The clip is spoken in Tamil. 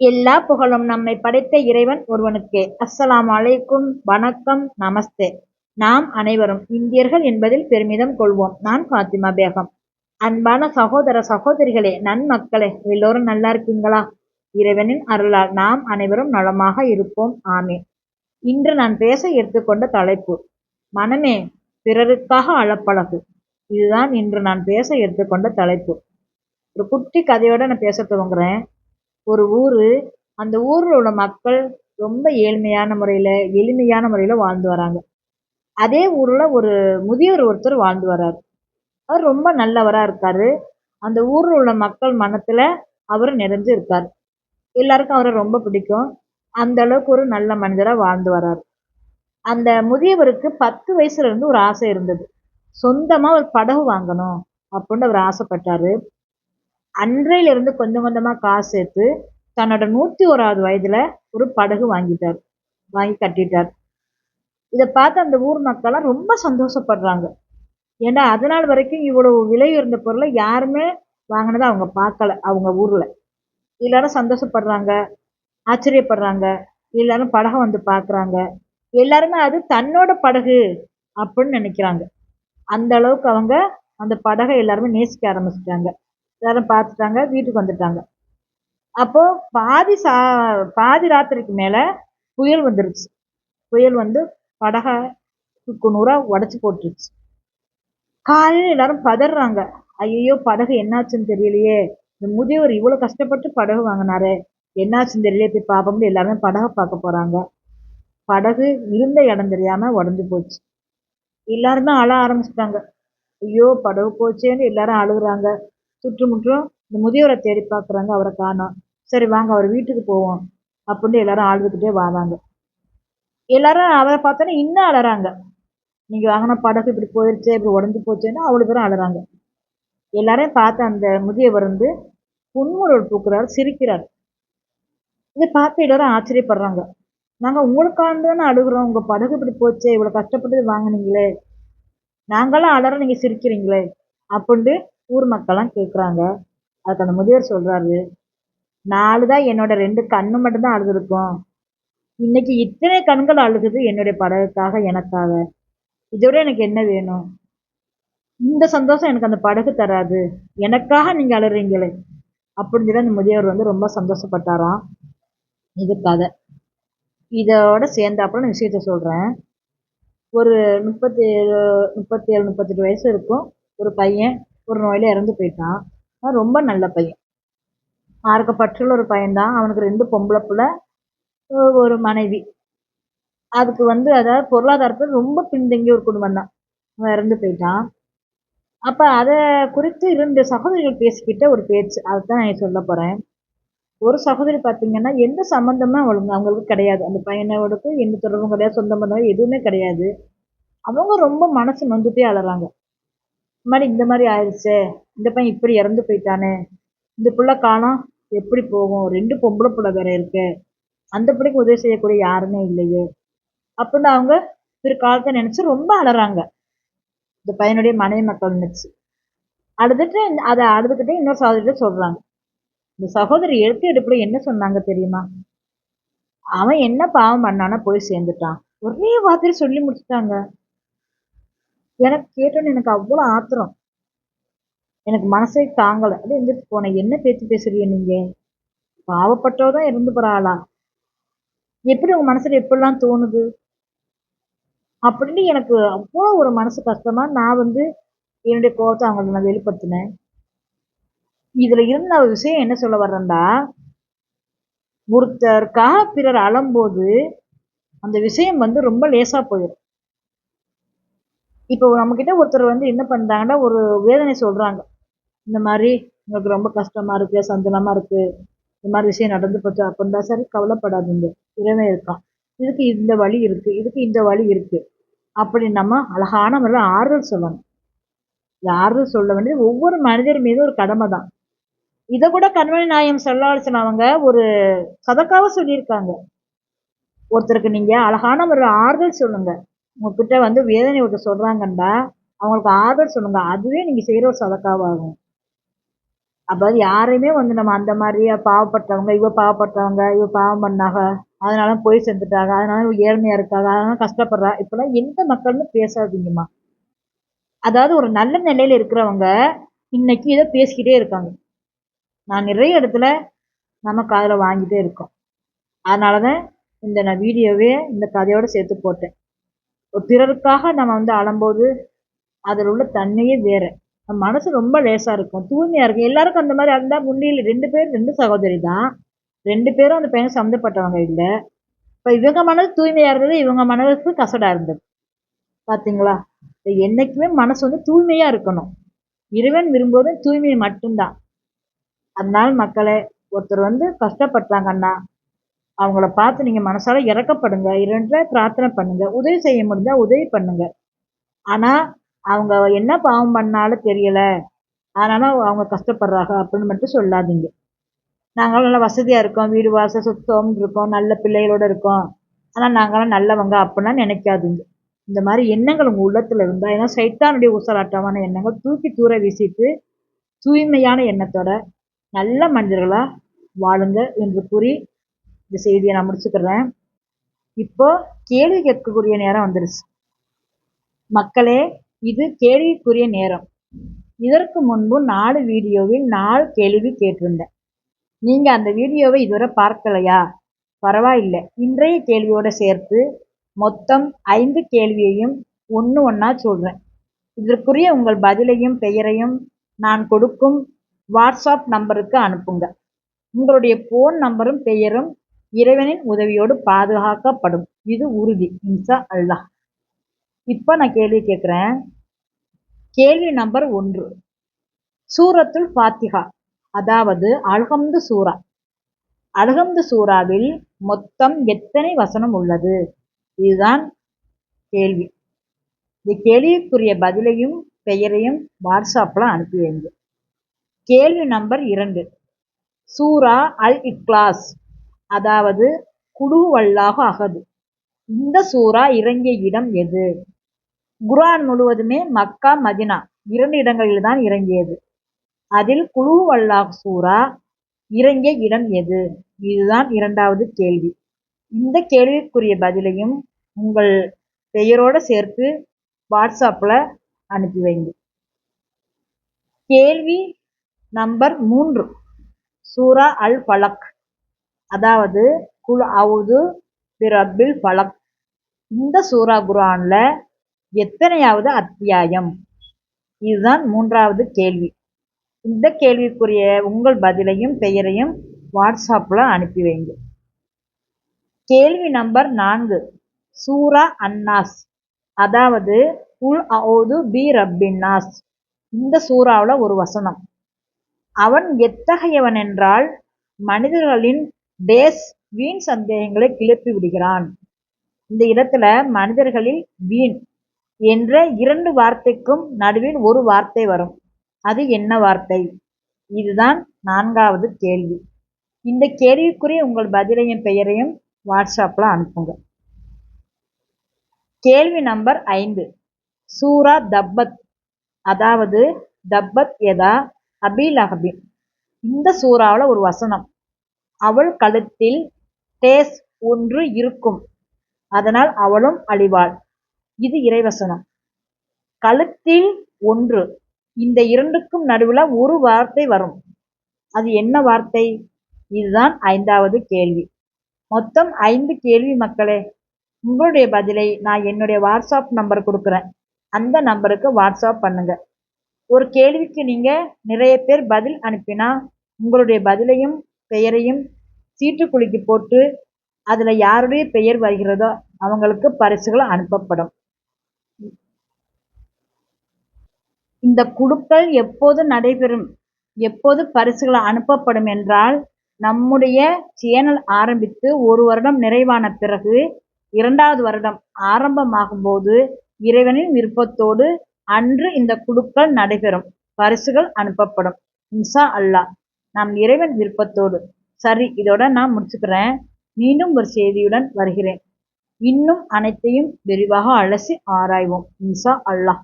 எல்லா புகழும் நம்மை படைத்த இறைவன் ஒருவனுக்கே. அஸ்ஸலாமு அலைக்கும். வணக்கம். நமஸ்தே. நாம் அனைவரும் இந்தியர்கள் என்பதில் பெருமிதம் கொள்வோம். நான் ஃபாத்திமா பேகம். அன்பான சகோதர சகோதரிகளே நன்மக்களே எல்லோரும் நல்லா இருக்கீங்களா? இறைவனின் அருளால் நாம் அனைவரும் நலமாக இருப்போம். ஆமே இன்று நான் பேச எடுத்துக்கொண்ட தலைப்பு மனமே பிறருக்காக அளப்பழகு. இதுதான் இன்று நான் பேச எடுத்துக்கொண்ட தலைப்பு. ஒரு குட்டி கதையோட நான் பேச துவங்குறேன். ஒரு ஊர் அந்த ஊரில் உள்ள மக்கள் ரொம்ப ஏழ்மையான முறையில் எளிமையான முறையில் வாழ்ந்து வராங்க. அதே ஊரில் ஒரு முதியவர் ஒருத்தர் வாழ்ந்து வர்றார். அவர் ரொம்ப நல்லவராக இருக்கார். அந்த ஊரில் உள்ள மக்கள் மனத்தில் அவர் நிறைஞ்சு இருக்கார். எல்லாருக்கும் அவரை ரொம்ப பிடிக்கும். அந்த அளவுக்கு ஒரு நல்ல மனிதராக வாழ்ந்து வர்றார். அந்த முதியவருக்கு பத்து வயசுலேருந்து ஒரு ஆசை இருந்தது. சொந்தமாக ஒரு படகு வாங்கணும் அப்படின்னு அவர் ஆசைப்பட்டாரு. அன்றையிலிருந்து கொஞ்சம் கொஞ்சமாக காசு சேர்த்து தன்னோட நூற்றி ஓராவது வயதில் ஒரு படகு வாங்கிட்டார். வாங்கி கட்டிட்டார். இதை பார்த்து அந்த ஊர் மக்கள்லாம் ரொம்ப சந்தோஷப்படுறாங்க. ஏன்னா அதனால் வரைக்கும் இவ்வளவு விலை உயர்ந்த பொருளை யாருமே வாங்கினதை அவங்க பார்க்கல அவங்க ஊரில். எல்லாரும் சந்தோஷப்படுறாங்க ஆச்சரியப்படுறாங்க எல்லாரும் படகை வந்து பார்க்குறாங்க. எல்லாருமே அது தன்னோட படகு அப்படின்னு நினைக்கிறாங்க. அந்த அளவுக்கு அவங்க அந்த படகை எல்லாருமே நேசிக்க ஆரம்பிச்சிட்டாங்க. எல்லாரும் பார்த்துட்டாங்க வீட்டுக்கு வந்துட்டாங்க. அப்போது பாதி சா பாதி ராத்திரிக்கு மேலே புயல் வந்துருச்சு. புயல் வந்து படகை சுக்கு நூறாக உடச்சி போட்டுருச்சு. காலையில் எல்லாரும் பதறாங்க. ஐயோ படகு என்னாச்சுன்னு தெரியலையே. இந்த முதியவர் இவ்வளோ கஷ்டப்பட்டு படகு வாங்கினாரு. என்னாச்சுன்னு தெரியலையே. போய் பார்ப்போம்னு எல்லாருமே படகை பார்க்க போகிறாங்க படகு இருந்த இடம் தெரியாமல் உடஞ்சி போச்சு. எல்லாருமே அழ ஆரம்பிச்சிட்டாங்க. ஐயோ படகு போச்சேன்னு எல்லாரும் அழுகுறாங்க. சுற்றுமுற்றும் இந்த முதியவரை தேடி பார்க்குறாங்க அவரை காணோம். சரி வாங்க அவர் வீட்டுக்கு போவோம் அப்படின்னு எல்லாரும் ஆழ்ந்துக்கிட்டே வராங்க. எல்லாரும் அவரை பார்த்தோன்னே இன்னும் அழறாங்க நீங்கள் வாங்கின படகு இப்படி போயிடுச்சு இப்படி உடஞ்சி போச்சேன்னா அவ்வளோ தூரம் அழறாங்க எல்லாரையும் பார்த்து அந்த முதியவர் வந்து புன்முறுவல் பூக்கிறார் சிரிக்கிறார். இதை பார்த்து எல்லாரும் ஆச்சரியப்படுறாங்க. நாங்கள் உங்களுக்காக தானே அழுகிறோம் உங்கள் படகு இப்படி போச்சே இவ்வளோ கஷ்டப்பட்டு வாங்கினீங்களே. நாங்களாம் அலற நீங்கள் சிரிக்கிறீங்களே அப்படின்ட்டு ஊர் மக்கள்லாம் கேட்குறாங்க அதுக்கு அந்த முதியவர் சொல்கிறாரு நாலு தான் என்னோட ரெண்டு கண்ணு மட்டும்தான் அழுதுருக்கும். இன்னைக்கு இத்தனை கண்கள் அழுகுது என்னுடைய படகுக்காக எனக்காக. இதோட எனக்கு என்ன வேணும்? இந்த சந்தோஷம் எனக்கு அந்த படகு தராது. எனக்காக நீங்கள் அழுறீங்களே. அப்படின்னு சொல்லி அந்த முதியவர் வந்து ரொம்ப சந்தோஷப்பட்டாராம். இது கதை. இதோட சேர்ந்தாப்புல நான் விஷயத்த சொல்கிறேன் ஒரு முப்பத்தி ஏழு முப்பத்தி ஏழு முப்பத்தெட்டு வயசு இருக்கும். ஒரு பையன் ஒரு நோயில் இறந்து போயிட்டான். அவன் ரொம்ப நல்ல பையன். மார்க்கப்பற்றுள்ள ஒரு பையன்தான். அவனுக்கு ரெண்டு பொம்பளை பிள்ளை ஒரு மனைவி. அதுக்கு வந்து அதாவது பொருளாதாரத்தில் ரொம்ப பின்தங்கிய ஒரு குடும்பம் தான் அவன் இறந்து போயிட்டான். அப்போ அதை குறித்து இரண்டு சகோதரிகள் பேசிக்கிட்ட ஒரு பேச்சு. அதுதான் நான் சொல்ல போகிறேன் ஒரு சகோதரி பார்த்தீங்கன்னா எந்த சம்மந்தமும் அவளுங்க அவங்களுக்கு கிடையாது. அந்த பையனோடக்கும் எந்த தொடர்பும் கிடையாது. சொந்த பந்தம் எதுவுமே கிடையாது. அவங்க ரொம்ப மனசு நொந்துட்டே அழறாங்க இந்த மாதிரி இந்த மாதிரி ஆயிடுச்சே இந்த பையன் இப்படி இறந்து போயிட்டானே இந்த பிள்ளை காணும் எப்படி போகும்? ரெண்டு பொம்பளை பிள்ளை வேற இருக்கு. அந்த பிள்ளைக்கு உதவி செய்யக்கூடிய யாருமே இல்லையே. அப்படின்னு அவங்க பிற்காலத்தை நினச்சி ரொம்ப அழறாங்க இந்த பையனுடைய மனைவி மக்கள் நினச்சி. அழுதுட்டு அதை அழுதுகிட்டே இன்னொரு சகோதரிகிட்ட சொல்கிறாங்க இந்த சகோதரி எடுத்து எடுப்பில் என்ன சொன்னாங்க தெரியுமா? அவன் என்ன பாவம் பண்ணானா போய் சேர்ந்துட்டான். ஒரே வார்த்தையை சொல்லி முடிச்சுட்டாங்க. எனக்கு கேட்டோன்னு எனக்கு அவ்வளோ ஆத்திரம். எனக்கு மனசே தாங்கலை. அது எந்திரிச்சு போனேன். என்ன பேச்சு பேசுறீங்க நீங்கள் பாவப்பட்டவ தான் இருந்து போகிறாளா எப்படி உங்கள் மனசில் எப்படிலாம் தோணுது? அப்படின்னு எனக்கு அவ்வளோ ஒரு மனசு கஷ்டமாக நான் வந்து என்னுடைய கோபத்தை அவங்களுக்கு நான் வெளிப்படுத்தினேன். இதில் இருந்த ஒரு விஷயம் என்ன சொல்ல வர்றேன்டா? ஒருத்தருக்காக பிறர் அழும்போது அந்த விஷயம் வந்து ரொம்ப லேசாக போயிடும் இப்போ நம்மக்கிட்ட ஒருத்தர் வந்து என்ன பண்ணுறாங்கன்னா ஒரு வேதனை சொல்கிறாங்க இந்த மாதிரி உங்களுக்கு ரொம்ப கஷ்டமாக இருக்குது சஞ்சலமாக இருக்குது இந்த மாதிரி விஷயம் நடந்து போச்சு அப்படின்னா சரி கவலைப்படாதீங்க. இறைவன் இருக்கான் இதுக்கு இந்த வழி இருக்குது இதுக்கு இந்த வழி இருக்குது அப்படி நம்ம அழகான முறையில் ஆறுதல் சொல்லணும். இந்த ஆறுதல் சொல்ல வேண்டியது ஒவ்வொரு மனிதர் மீதும் ஒரு கடமை தான். இதை கூட கண்மணி நாயம் சொல்லாசன் அவங்க ஒரு சதக்காக சொல்லியிருக்காங்க. ஒருத்தருக்கு நீங்கள் அழகான முறையில் ஆறுதல் சொல்லுங்கள் உங்ககிட்ட வந்து வேதனை விட்டு சொல்கிறாங்கன்னா அவங்களுக்கு ஆறுதல் சொல்லுங்கள் அதுவே நீங்கள் செய்கிற ஒரு சதக்காவாகும். அப்போ யாரையுமே வந்து நம்ம அந்த மாதிரியே பாவப்பட்டவங்க இவ பாவப்பட்டவங்க இவ பாவம் பண்ணாங்க அதனால போய் செஞ்சுட்டாங்க அதனால இவ ஏழ்மையாக இருக்காங்க அதனால கஷ்டப்படுறா இப்போலாம் எந்த மக்கள்னு பேசாதீங்கம்மா. அதாவது ஒரு நல்ல நிலையில் இருக்கிறவங்க இன்னைக்கு இதை பேசிக்கிட்டே இருக்காங்க. நான் நிறைய இடத்துல நம்ம காதில் வாங்கிட்டே இருக்கோம். அதனால தான் இந்த நான் வீடியோவே இந்த கதையோடு சேர்த்து போட்டேன். பிறருக்காக நம்ம வந்து அழும்போது அதில் உள்ள தன்மையே வேறு. நம்ம மனசு ரொம்ப லேசாக இருக்கும். தூய்மையாக இருக்கும். எல்லாருக்கும் அந்த மாதிரி அந்த முன்னில் ரெண்டு பேர் ரெண்டு சகோதரி தான். ரெண்டு பேரும் அந்த பையன் சம்மந்தப்பட்டவங்க இல்லை. இப்போ இவங்க மனது தூய்மையாக இருந்தது இவங்க மனதுக்கு கசடாக இருந்தது. பார்த்தீங்களா இப்போ என்றைக்குமே மனசு வந்து தூய்மையாக இருக்கணும். இறைவன் விரும்புவது தூய்மை மட்டும்தான். அதனால் மக்களை ஒருத்தர் வந்து கஷ்டப்பட்டாங்கன்னா அவங்கள பார்த்து நீங்கள் மனசால் இறக்கப்படுங்க இரண்ட பிரார்த்தனை பண்ணுங்க உதவி செய்ய முடிஞ்சால் உதவி பண்ணுங்க. ஆனால் அவங்க என்ன பாவம் பண்ணாலும் தெரியலை. அதனால் அவங்க கஷ்டப்படுறாங்க அப்படின்னு மட்டும் சொல்லாதீங்க. நாங்களும் நல்லா வசதியாக இருக்கோம் வீடு வாசல் சுத்தம் இருக்கோம் நல்ல பிள்ளைகளோடு இருக்கோம். ஆனால் நாங்களாம் நல்லவங்க அப்படின்னா நினைக்காதீங்க. இந்த மாதிரி எண்ணங்கள் உங்கள் உள்ளத்தில் இருந்தால் ஏன்னா சைத்தானுடைய ஊசலாட்டமான எண்ணங்கள் தூக்கி தூர வீசிட்டு தூய்மையான எண்ணத்தோட நல்ல மனிதர்களாக வாழுங்க என்று கூறி இந்த செய்தியை நான் முடிச்சுக்கிறேன். இப்போ கேள்வி கேட்கக்கூடிய நேரம் வந்துருச்சு. மக்களே இது கேள்விக்குரிய நேரம். இதற்கு முன்பு நாலு வீடியோவில் நாலு கேள்வி கேட்டிருந்தேன். நீங்கள் அந்த வீடியோவை இதுவரை பார்க்கலையா? பரவாயில்லை. இன்றைய கேள்வியோடு சேர்த்து மொத்தம் ஐந்து கேள்வியையும் ஒன்று ஒன்றா சொல்கிறேன் இதற்குரிய உங்கள் பதிலையும் பெயரையும் நான் கொடுக்கும் வாட்ஸ்அப் நம்பருக்கு அனுப்புங்க. உங்களுடைய ஃபோன் நம்பரும் பெயரும் இறைவனின் உதவியோடு பாதுகாக்கப்படும். இது உறுதி. இன்சா அல்லாஹ். இப்போ நான் கேள்வி கேட்குறேன். கேள்வி நம்பர் ஒன்று. சூரத்துல் ஃபாத்திகா அதாவது அல்ஹம்து சூரா. அல்ஹம்து சூறாவில் மொத்தம் எத்தனை வசனம் உள்ளது? இதுதான் கேள்வி. இந்த கேள்விக்குரிய பதிலையும் பெயரையும் வாட்ஸ்அப்பில் அனுப்பி வைங்க கேள்வி நம்பர் இரண்டு. சூரா அல் இக்லாஸ். அதாவது குழுவல்லாஹு அகது. இந்த சூரா இறங்கிய இடம் எது? குரான் முழுவதுமே மக்கா மதினா இரண்டு இடங்களில் தான் இறங்கியது. அதில் குழுவல்லாஹ் சூரா இறங்கிய இடம் எது? இதுதான் இரண்டாவது கேள்வி. இந்த கேள்விக்குரிய பதிலையும் உங்கள் பெயரோடு சேர்த்து வாட்ஸ்அப்பில் அனுப்பி வைங்க. கேள்வி நம்பர் மூன்று. சூரா அல் பலக் அதாவது குல் அவுது பிரபில் பலக் இந்த சூரா குரானில் எத்தனையாவது அத்தியாயம்? இதுதான் மூன்றாவது கேள்வி. இந்த கேள்விக்குரிய உங்கள் பதிலையும் பெயரையும் வாட்ஸ்அப்பில் அனுப்பி வைங்க. கேள்வி நம்பர் நான்கு. சூரா அன்னாஸ் அதாவது குல் அவுது பி ரப்பின்னாஸ் இந்த சூறாவில் ஒரு வசனம். அவன் எத்தகையவன் என்றால் மனிதர்களின் டேஸ் வீண் சந்தேகங்களை கிளப்பி விடுகிறான். இந்த இடத்துல மனிதர்களில் வீண் என்ற இரண்டு வார்த்தைக்கும் நடுவில் ஒரு வார்த்தை வரும். அது என்ன வார்த்தை? இதுதான் நான்காவது கேள்வி. இந்த கேள்விக்குரிய உங்கள் பதிலையும் பெயரையும் வாட்ஸ்அப்பில் அனுப்புங்க. கேள்வி நம்பர் ஐந்து. சூரா தப்பத். அதாவது தப்பத் எதா அபீல் அஹபின். இந்த சூறாவில் ஒரு வசனம். அவள் கழுத்தில் டேஸ் ஒன்று இருக்கும். அதனால் அவளும் அழிவாள். இது இறைவசனம். கழுத்தில் ஒன்று. இந்த இரண்டுக்கும் நடுவில் ஒரு வார்த்தை வரும். அது என்ன வார்த்தை? இதுதான் ஐந்தாவது கேள்வி. மொத்தம் ஐந்து கேள்வி மக்களே உங்களுடைய பதிலை நான் என்னுடைய வாட்ஸ்அப் நம்பர் கொடுக்குறேன். அந்த நம்பருக்கு வாட்ஸ்அப் பண்ணுங்க. ஒரு கேள்விக்கு நீங்கள் நிறைய பேர் பதில் அனுப்பினா உங்களுடைய பதிலையும் பெயரையும் சீட்டுக்குலுக்கி போட்டு அதில் யாருடைய பெயர் வருகிறதோ அவங்களுக்கு பரிசுகள் அனுப்பப்படும். இந்த குழுக்கள் எப்போது நடைபெறும்? எப்போது பரிசுகள் அனுப்பப்படும் என்றால் நம்முடைய சேனல் ஆரம்பித்து ஒரு வருடம் நிறைவான பிறகு இரண்டாவது வருடம் ஆரம்பமாகும் போது இறைவனின் விருப்பத்தோடு அன்று இந்த குழுக்கள் நடைபெறும். பரிசுகள் அனுப்பப்படும். இன்சா அல்லாஹ். நம் இறைவன் விருப்பத்தோடு. சரி இதோட நான் முடிச்சுக்கிறேன். மீண்டும் ஒரு செய்தியுடன் வருகிறேன். இன்னும் அனைத்தையும் விரிவாக அலசி ஆராய்வோம். இன்சா அல்லாஹ்.